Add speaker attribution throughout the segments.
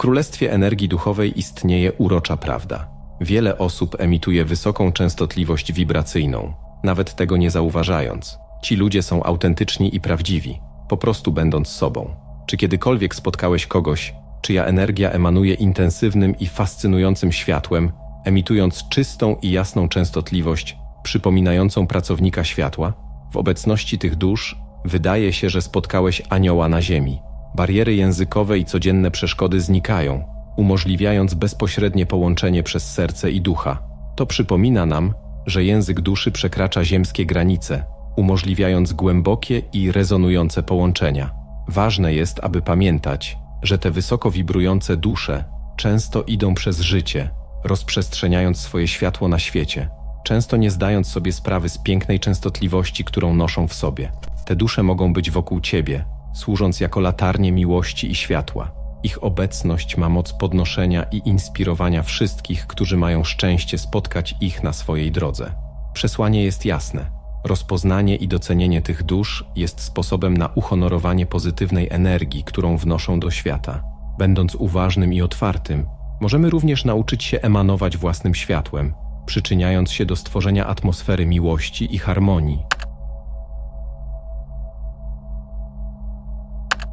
Speaker 1: królestwie energii duchowej istnieje urocza prawda. Wiele osób emituje wysoką częstotliwość wibracyjną, nawet tego nie zauważając. Ci ludzie są autentyczni i prawdziwi, po prostu będąc sobą. Czy kiedykolwiek spotkałeś kogoś, czyja energia emanuje intensywnym i fascynującym światłem, emitując czystą i jasną częstotliwość, przypominającą pracownika światła? W obecności tych dusz wydaje się, że spotkałeś anioła na ziemi. Bariery językowe i codzienne przeszkody znikają, umożliwiając bezpośrednie połączenie przez serce i ducha. To przypomina nam, że język duszy przekracza ziemskie granice, umożliwiając głębokie i rezonujące połączenia. Ważne jest, aby pamiętać, że te wysoko wibrujące dusze często idą przez życie, rozprzestrzeniając swoje światło na świecie, często nie zdając sobie sprawy z pięknej częstotliwości, którą noszą w sobie. Te dusze mogą być wokół ciebie, służąc jako latarnie miłości i światła. Ich obecność ma moc podnoszenia i inspirowania wszystkich, którzy mają szczęście spotkać ich na swojej drodze. Przesłanie jest jasne. Rozpoznanie i docenienie tych dusz jest sposobem na uhonorowanie pozytywnej energii, którą wnoszą do świata. Będąc uważnym i otwartym, możemy również nauczyć się emanować własnym światłem, przyczyniając się do stworzenia atmosfery miłości i harmonii.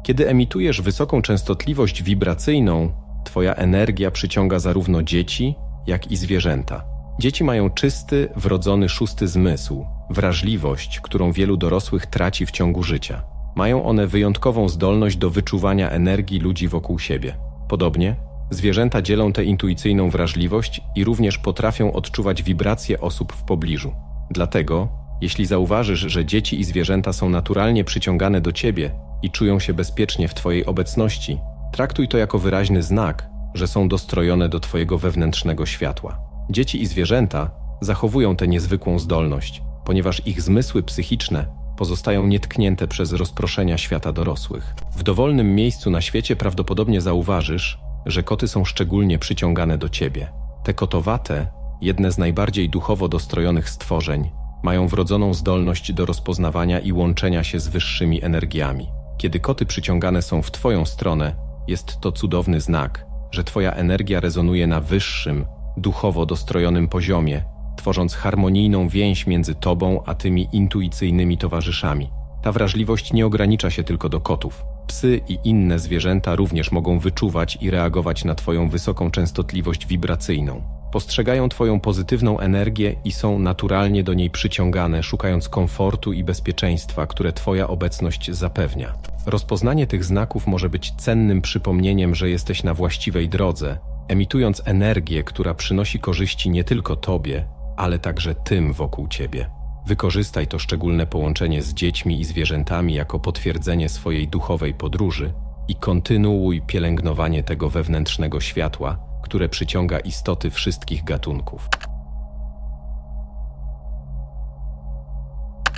Speaker 1: Kiedy emitujesz wysoką częstotliwość wibracyjną, Twoja energia przyciąga zarówno dzieci, jak i zwierzęta. Dzieci mają czysty, wrodzony szósty zmysł, wrażliwość, którą wielu dorosłych traci w ciągu życia. Mają one wyjątkową zdolność do wyczuwania energii ludzi wokół siebie. Podobnie, zwierzęta dzielą tę intuicyjną wrażliwość i również potrafią odczuwać wibracje osób w pobliżu. Dlatego, jeśli zauważysz, że dzieci i zwierzęta są naturalnie przyciągane do ciebie i czują się bezpiecznie w Twojej obecności, traktuj to jako wyraźny znak, że są dostrojone do Twojego wewnętrznego światła. Dzieci i zwierzęta zachowują tę niezwykłą zdolność, ponieważ ich zmysły psychiczne pozostają nietknięte przez rozproszenia świata dorosłych. W dowolnym miejscu na świecie prawdopodobnie zauważysz, że koty są szczególnie przyciągane do ciebie. Te kotowate, jedne z najbardziej duchowo dostrojonych stworzeń, mają wrodzoną zdolność do rozpoznawania i łączenia się z wyższymi energiami. Kiedy koty przyciągane są w Twoją stronę, jest to cudowny znak, że Twoja energia rezonuje na wyższym, duchowo dostrojonym poziomie, tworząc harmonijną więź między Tobą a tymi intuicyjnymi towarzyszami. Ta wrażliwość nie ogranicza się tylko do kotów. Psy i inne zwierzęta również mogą wyczuwać i reagować na Twoją wysoką częstotliwość wibracyjną. Postrzegają Twoją pozytywną energię i są naturalnie do niej przyciągane, szukając komfortu i bezpieczeństwa, które Twoja obecność zapewnia. Rozpoznanie tych znaków może być cennym przypomnieniem, że jesteś na właściwej drodze, emitując energię, która przynosi korzyści nie tylko Tobie, ale także tym wokół Ciebie. Wykorzystaj to szczególne połączenie z dziećmi i zwierzętami jako potwierdzenie swojej duchowej podróży i kontynuuj pielęgnowanie tego wewnętrznego światła, które przyciąga istoty wszystkich gatunków.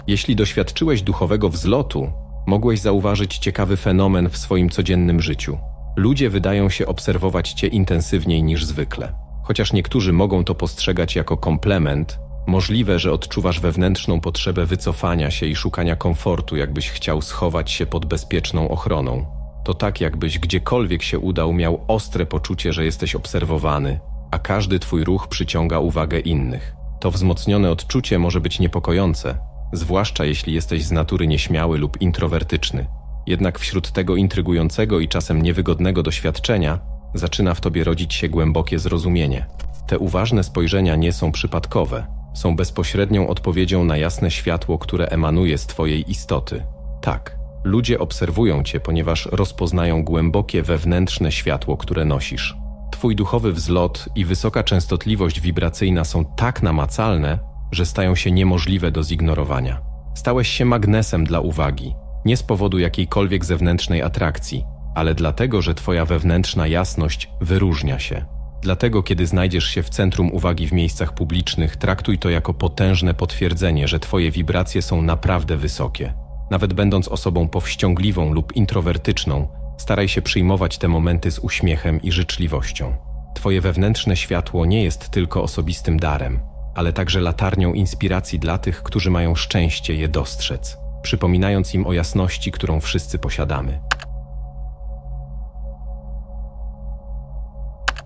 Speaker 1: Jeśli doświadczyłeś duchowego wzlotu, mogłeś zauważyć ciekawy fenomen w swoim codziennym życiu. Ludzie wydają się obserwować cię intensywniej niż zwykle. Chociaż niektórzy mogą to postrzegać jako komplement, możliwe, że odczuwasz wewnętrzną potrzebę wycofania się i szukania komfortu, jakbyś chciał schować się pod bezpieczną ochroną. To tak, jakbyś gdziekolwiek się udał, miał ostre poczucie, że jesteś obserwowany, a każdy twój ruch przyciąga uwagę innych. To wzmocnione odczucie może być niepokojące, zwłaszcza jeśli jesteś z natury nieśmiały lub introwertyczny. Jednak wśród tego intrygującego i czasem niewygodnego doświadczenia zaczyna w tobie rodzić się głębokie zrozumienie. Te uważne spojrzenia nie są przypadkowe, są bezpośrednią odpowiedzią na jasne światło, które emanuje z twojej istoty. Tak, Ludzie obserwują cię, ponieważ rozpoznają głębokie wewnętrzne światło, które nosisz. Twój duchowy wzlot i wysoka częstotliwość wibracyjna są tak namacalne, że stają się niemożliwe do zignorowania. Stałeś się magnesem dla uwagi, nie z powodu jakiejkolwiek zewnętrznej atrakcji, ale dlatego, że Twoja wewnętrzna jasność wyróżnia się. Dlatego, kiedy znajdziesz się w centrum uwagi w miejscach publicznych, traktuj to jako potężne potwierdzenie, że Twoje wibracje są naprawdę wysokie. Nawet będąc osobą powściągliwą lub introwertyczną, staraj się przyjmować te momenty z uśmiechem i życzliwością. Twoje wewnętrzne światło nie jest tylko osobistym darem, ale także latarnią inspiracji dla tych, którzy mają szczęście je dostrzec, przypominając im o jasności, którą wszyscy posiadamy.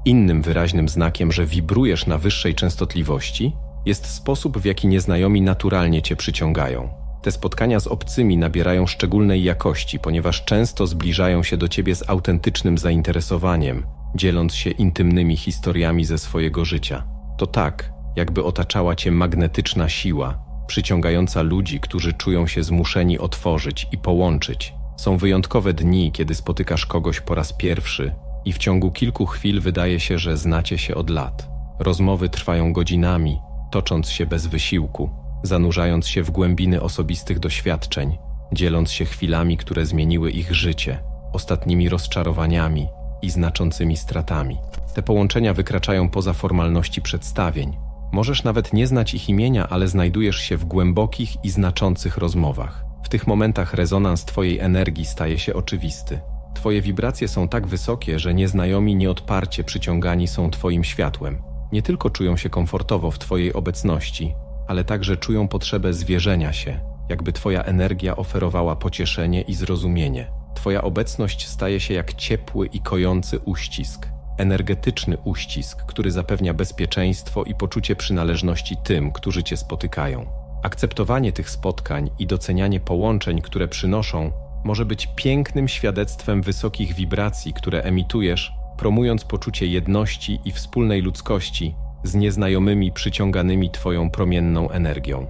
Speaker 1: Innym wyraźnym znakiem, że wibrujesz na wyższej częstotliwości, jest sposób, w jaki nieznajomi naturalnie cię przyciągają. Te spotkania z obcymi nabierają szczególnej jakości, ponieważ często zbliżają się do ciebie z autentycznym zainteresowaniem, dzieląc się intymnymi historiami ze swojego życia. To tak, jakby otaczała cię magnetyczna siła, przyciągająca ludzi, którzy czują się zmuszeni otworzyć i połączyć. Są wyjątkowe dni, kiedy spotykasz kogoś po raz pierwszy i w ciągu kilku chwil wydaje się, że znacie się od lat. Rozmowy trwają godzinami, tocząc się bez wysiłku, zanurzając się w głębiny osobistych doświadczeń, dzieląc się chwilami, które zmieniły ich życie, ostatnimi rozczarowaniami i znaczącymi stratami. Te połączenia wykraczają poza formalności przedstawień. Możesz nawet nie znać ich imienia, ale znajdujesz się w głębokich i znaczących rozmowach. W tych momentach rezonans Twojej energii staje się oczywisty. Twoje wibracje są tak wysokie, że nieznajomi nieodparcie przyciągani są Twoim światłem. Nie tylko czują się komfortowo w Twojej obecności, ale także czują potrzebę zwierzenia się, jakby Twoja energia oferowała pocieszenie i zrozumienie. Twoja obecność staje się jak ciepły i kojący uścisk, energetyczny uścisk, który zapewnia bezpieczeństwo i poczucie przynależności tym, którzy Cię spotykają. Akceptowanie tych spotkań i docenianie połączeń, które przynoszą, może być pięknym świadectwem wysokich wibracji, które emitujesz, promując poczucie jedności i wspólnej ludzkości z nieznajomymi przyciąganymi Twoją promienną energią.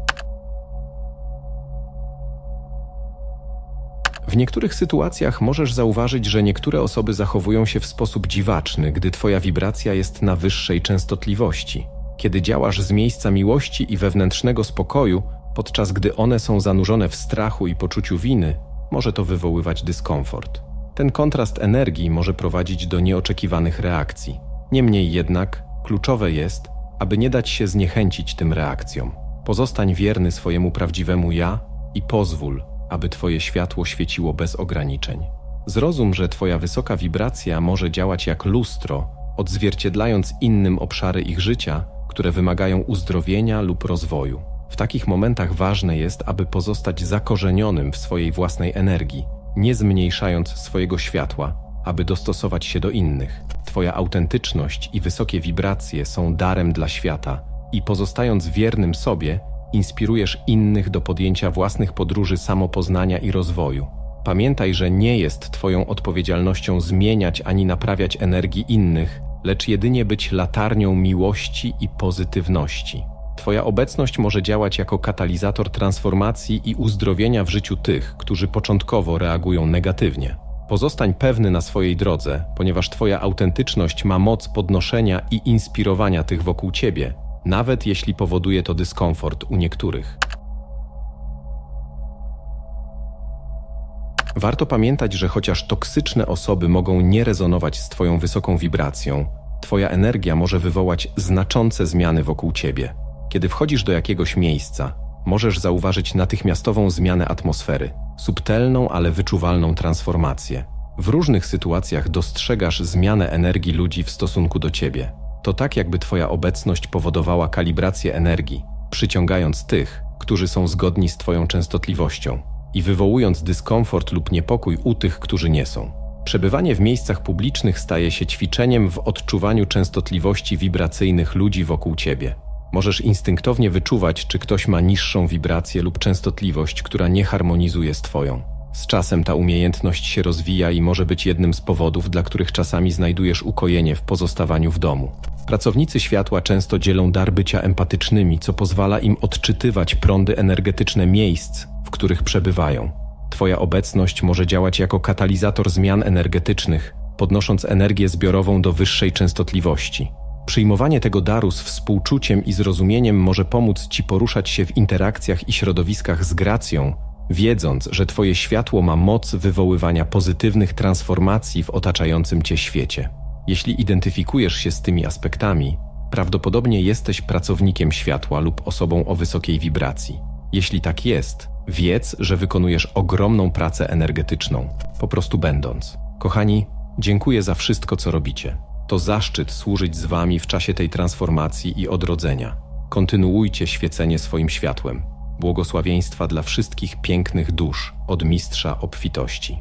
Speaker 1: W niektórych sytuacjach możesz zauważyć, że niektóre osoby zachowują się w sposób dziwaczny, gdy Twoja wibracja jest na wyższej częstotliwości. Kiedy działasz z miejsca miłości i wewnętrznego spokoju, podczas gdy one są zanurzone w strachu i poczuciu winy, może to wywoływać dyskomfort. Ten kontrast energii może prowadzić do nieoczekiwanych reakcji. Niemniej jednak, kluczowe jest, aby nie dać się zniechęcić tym reakcjom. Pozostań wierny swojemu prawdziwemu ja i pozwól, aby Twoje światło świeciło bez ograniczeń. Zrozum, że Twoja wysoka wibracja może działać jak lustro, odzwierciedlając innym obszary ich życia, które wymagają uzdrowienia lub rozwoju. W takich momentach ważne jest, aby pozostać zakorzenionym w swojej własnej energii, nie zmniejszając swojego światła, aby dostosować się do innych. Twoja autentyczność i wysokie wibracje są darem dla świata i pozostając wiernym sobie, inspirujesz innych do podjęcia własnych podróży samopoznania i rozwoju. Pamiętaj, że nie jest Twoją odpowiedzialnością zmieniać ani naprawiać energii innych, lecz jedynie być latarnią miłości i pozytywności. Twoja obecność może działać jako katalizator transformacji i uzdrowienia w życiu tych, którzy początkowo reagują negatywnie. Pozostań pewny na swojej drodze, ponieważ Twoja autentyczność ma moc podnoszenia i inspirowania tych wokół Ciebie, nawet jeśli powoduje to dyskomfort u niektórych. Warto pamiętać, że chociaż toksyczne osoby mogą nie rezonować z Twoją wysoką wibracją, Twoja energia może wywołać znaczące zmiany wokół Ciebie. Kiedy wchodzisz do jakiegoś miejsca, możesz zauważyć natychmiastową zmianę atmosfery, subtelną, ale wyczuwalną transformację. W różnych sytuacjach dostrzegasz zmianę energii ludzi w stosunku do ciebie. To tak, jakby twoja obecność powodowała kalibrację energii, przyciągając tych, którzy są zgodni z twoją częstotliwością i wywołując dyskomfort lub niepokój u tych, którzy nie są. Przebywanie w miejscach publicznych staje się ćwiczeniem w odczuwaniu częstotliwości wibracyjnych ludzi wokół ciebie. Możesz instynktownie wyczuwać, czy ktoś ma niższą wibrację lub częstotliwość, która nie harmonizuje z Twoją. Z czasem ta umiejętność się rozwija i może być jednym z powodów, dla których czasami znajdujesz ukojenie w pozostawaniu w domu. Pracownicy światła często dzielą dar bycia empatycznymi, co pozwala im odczytywać prądy energetyczne miejsc, w których przebywają. Twoja obecność może działać jako katalizator zmian energetycznych, podnosząc energię zbiorową do wyższej częstotliwości. Przyjmowanie tego daru z współczuciem i zrozumieniem może pomóc Ci poruszać się w interakcjach i środowiskach z gracją, wiedząc, że Twoje światło ma moc wywoływania pozytywnych transformacji w otaczającym Cię świecie. Jeśli identyfikujesz się z tymi aspektami, prawdopodobnie jesteś pracownikiem światła lub osobą o wysokiej wibracji. Jeśli tak jest, wiedz, że wykonujesz ogromną pracę energetyczną, po prostu będąc. Kochani, dziękuję za wszystko, co robicie. To zaszczyt służyć z Wami w czasie tej transformacji i odrodzenia. Kontynuujcie świecenie swoim światłem. Błogosławieństwa dla wszystkich pięknych dusz od Mistrza Obfitości.